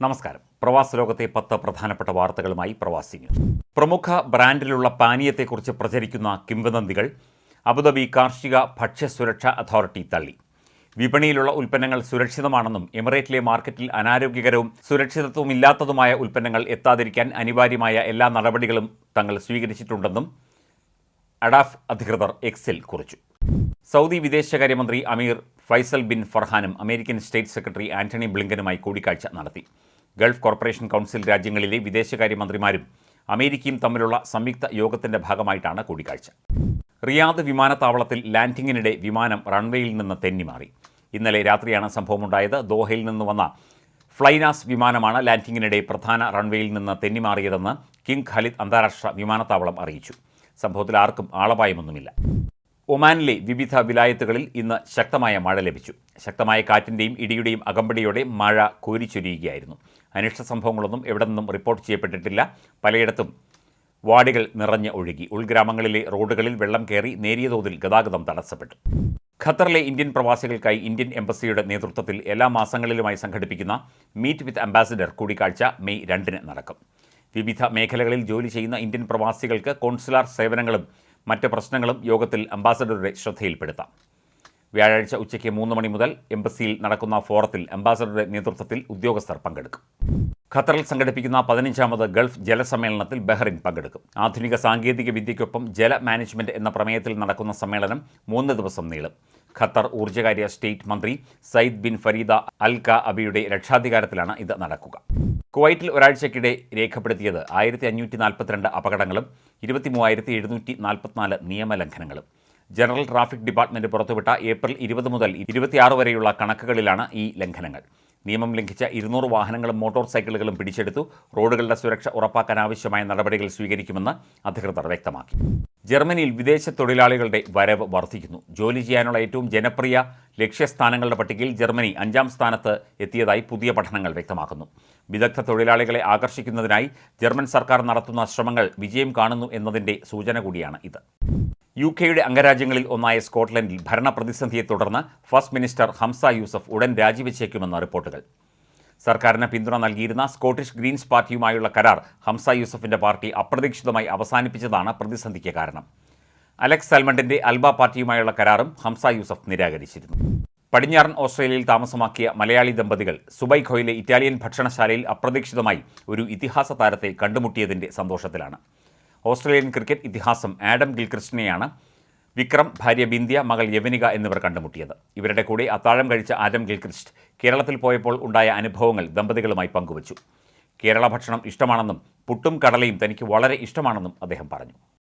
നമസ്കാരം. പ്രവാസ ലോകത്തെ പത്ത് പ്രധാനപ്പെട്ട വാർത്തകളുമായി പ്രവാസി ന്യൂസ്. പ്രമുഖ ബ്രാൻഡിലുള്ള പാനീയത്തെക്കുറിച്ച് പ്രചരിക്കുന്ന കിംവദന്തികൾ അബുദാബി കാർഷിക ഭക്ഷ്യസുരക്ഷാ അതോറിറ്റി തള്ളി. വിപണിയിലുള്ള ഉൽപ്പന്നങ്ങൾ സുരക്ഷിതമാണെന്നും എമിറേറ്റിലെ മാർക്കറ്റിൽ അനാരോഗ്യകരവും സുരക്ഷിതത്വമില്ലാത്തതുമായ ഉൽപ്പന്നങ്ങൾ എത്താതിരിക്കാൻ അനിവാര്യമായ എല്ലാ നടപടികളും തങ്ങൾ സ്വീകരിച്ചിട്ടുണ്ടെന്നും അഡാഫ് അധികൃതർ എക്സിൽ കുറിച്ചു. സൗദി വിദേശകാര്യമന്ത്രി അമീർ ഫൈസൽ ബിൻ ഫർഹാനും അമേരിക്കൻ സ്റ്റേറ്റ് സെക്രട്ടറി ആന്റണി ബ്ലിങ്കനുമായി കൂടിക്കാഴ്ച നടത്തി. ഗൾഫ് കോർപ്പറേഷൻ കൗൺസിൽ രാജ്യങ്ങളിലെ വിദേശകാര്യമന്ത്രിമാരും അമേരിക്കയും തമ്മിലുള്ള സംയുക്ത യോഗത്തിന്റെ ഭാഗമായിട്ടാണ് കൂടിക്കാഴ്ച. റിയാദ് വിമാനത്താവളത്തിൽ ലാൻഡിങ്ങിനിടെ വിമാനം റൺവേയിൽ നിന്ന് തെന്നിമാറി. ഇന്നലെ രാത്രിയാണ് സംഭവമുണ്ടായത്. ദോഹയിൽ നിന്ന് വന്ന ഫ്ലൈനാസ് വിമാനമാണ് ലാൻഡിങ്ങിനിടെ പ്രധാന റൺവേയിൽ നിന്ന് തെന്നിമാറിയതെന്ന് കിങ് ഖാലിദ് അന്താരാഷ്ട്ര വിമാനത്താവളം അറിയിച്ചു. സംഭവത്തിൽ ആർക്കും ആളപായമൊന്നുമില്ല. ഒമാനിലെ വിവിധ വിലായത്തുകളിൽ ഇന്ന് ശക്തമായ മഴ ലഭിച്ചു. ശക്തമായ കാറ്റിന്റെയും ഇടിയുടെയും അകമ്പടിയോടെ മഴ കോരിച്ചൊരിയുകയായിരുന്നു. അനിഷ്ട സംഭവങ്ങളൊന്നും എവിടെ നിന്നും റിപ്പോർട്ട് ചെയ്യപ്പെട്ടിട്ടില്ല. പലയിടത്തും വാടികൾ നിറഞ്ഞ് ഒഴുകി. ഉൾഗ്രാമങ്ങളിലെ റോഡുകളിൽ വെള്ളം കയറി നേരിയ തോതിൽ ഗതാഗതം തടസ്സപ്പെട്ടു. ഖത്തറിലെ ഇന്ത്യൻ പ്രവാസികൾക്കായി ഇന്ത്യൻ എംബസിയുടെ നേതൃത്വത്തിൽ എല്ലാ മാസങ്ങളിലുമായി സംഘടിപ്പിക്കുന്ന മീറ്റ് വിത്ത് അംബാസിഡർ കൂടിക്കാഴ്ച മെയ് രണ്ടിന് നടക്കും. വിവിധ മേഖലകളിൽ ജോലി ചെയ്യുന്ന ഇന്ത്യൻ പ്രവാസികൾക്ക് കോൺസുലാർ സേവനങ്ങളും മറ്റ് പ്രശ്നങ്ങളും യോഗത്തിൽ അംബാസഡറുടെ ശ്രദ്ധയിൽപ്പെടുത്താം. വ്യാഴാഴ്ച ഉച്ചയ്ക്ക് മൂന്ന് മണി മുതൽ എംബസിയിൽ നടക്കുന്ന ഫോറത്തിൽ അംബാസഡറുടെ നേതൃത്വത്തിൽ ഉദ്യോഗസ്ഥർ പങ്കെടുക്കും. ഖത്തറിൽ സംഘടിപ്പിക്കുന്ന പതിനഞ്ചാമത് ഗൾഫ് ജലസമ്മേളനത്തിൽ ബഹ്റിൻ പങ്കെടുക്കും. ആധുനിക സാങ്കേതിക വിദ്യയ്ക്കൊപ്പം ജല മാനേജ്മെന്റ് എന്ന പ്രമേയത്തിൽ നടക്കുന്ന സമ്മേളനം മൂന്ന് ദിവസം നീളും. ഖത്തർ ഊർജകാര്യ സ്റ്റേറ്റ് മന്ത്രി സയ്യിദ് ബിൻ ഫരീദ അൽ ക അബിയുടെ രക്ഷാധികാരത്തിലാണ് ഇത് നടക്കുക. കുവൈറ്റിൽ ഒരാഴ്ചക്കിടെ രേഖപ്പെടുത്തിയത് ആയിരത്തി അഞ്ഞൂറ്റി നാൽപ്പത്തിരണ്ട് അപകടങ്ങളും ഇരുപത്തി മൂവായിരത്തി എഴുന്നൂറ്റി നാൽപ്പത്തിനാല് നിയമലംഘനങ്ങളും. ജനറൽ ട്രാഫിക് ഡിപ്പാർട്ട്മെന്റ് പുറത്തുവിട്ട ഏപ്രിൽ ഇരുപത് മുതൽ ഇരുപത്തിയാറ് വരെയുള്ള കണക്കുകളിലാണ് ഈ ലംഘനങ്ങൾ. നിയമം ലംഘിച്ച ഇരുന്നൂറ് വാഹനങ്ങളും മോട്ടോർ സൈക്കിളുകളും പിടിച്ചെടുത്തു. റോഡുകളുടെ സുരക്ഷ ഉറപ്പാക്കാൻ ആവശ്യമായ നടപടികൾ സ്വീകരിക്കുമെന്ന് അധികൃതർ വ്യക്തമാക്കി. ജർമ്മനിയിൽ വിദേശ തൊഴിലാളികളുടെ വരവ് വർദ്ധിക്കുന്നു. ജോലി ചെയ്യാനുള്ള ഏറ്റവും ജനപ്രിയ ലക്ഷ്യസ്ഥാനങ്ങളുടെ പട്ടികയിൽ ജർമ്മനി അഞ്ചാം സ്ഥാനത്ത് എത്തിയതായി പുതിയ പഠനങ്ങൾ വ്യക്തമാക്കുന്നു. വിദഗ്ധ തൊഴിലാളികളെ ആകർഷിക്കുന്നതിനായി ജർമ്മൻ സർക്കാർ നടത്തുന്ന ശ്രമങ്ങൾ വിജയം കാണുന്നു എന്നതിന്റെ സൂചന കൂടിയാണ് ഇത്. യു കെയുടെ അംഗരാജ്യങ്ങളിൽ ഒന്നായ സ്കോട്ട്ലൻഡിൽ ഭരണ പ്രതിസന്ധിയെ തുടർന്ന് ഫസ്റ്റ് മിനിസ്റ്റർ ഹംസ യൂസഫ് ഉടൻ രാജിവെച്ചേക്കുമെന്ന റിപ്പോർട്ടുകൾ. സർക്കാരിന് പിന്തുണ നൽകിയിരുന്ന സ്കോട്ടിഷ് ഗ്രീൻസ് പാർട്ടിയുമായുള്ള കരാർ ഹംസ യൂസഫിന്റെ പാർട്ടി അപ്രതീക്ഷിതമായി അവസാനിപ്പിച്ചതാണ് പ്രതിസന്ധിക്ക് കാരണം. അലക്സ് സൽമണ്ടിന്റെ അൽബ പാർട്ടിയുമായുള്ള കരാറും ഹംസ യൂസഫ് നിരാകരിച്ചിരുന്നു. പടിഞ്ഞാറൻ ഓസ്ട്രേലിയയിൽ താമസമാക്കിയ മലയാളി ദമ്പതികൾ സുബൈഖോയിലെ ഇറ്റാലിയൻ ഭക്ഷണശാലയിൽ അപ്രതീക്ഷിതമായി ഒരു ഇതിഹാസ താരത്തെ കണ്ടുമുട്ടിയതിന്റെ സന്തോഷത്തിലാണ്. ഓസ്ട്രേലിയൻ ക്രിക്കറ്റ് ഇതിഹാസം ആഡം ഗിൽക്രിസ്റ്റിനെയാണ് വിക്രം ഭാര്യ ബിന്ദ്യ മകൾ യവനിക എന്നിവർ കണ്ടുമുട്ടിയത്. ഇവരുടെ കൂടെ അത്താഴം കഴിച്ച ആഡം ഗിൽക്രിസ്റ്റ് കേരളത്തിൽ പോയപ്പോൾ ഉണ്ടായ അനുഭവങ്ങൾ ദമ്പതികളുമായി പങ്കുവച്ചു. കേരള ഭക്ഷണം ഇഷ്ടമാണെന്നും പുട്ടും കടലയും തനിക്ക് വളരെ ഇഷ്ടമാണെന്നും അദ്ദേഹം പറഞ്ഞു.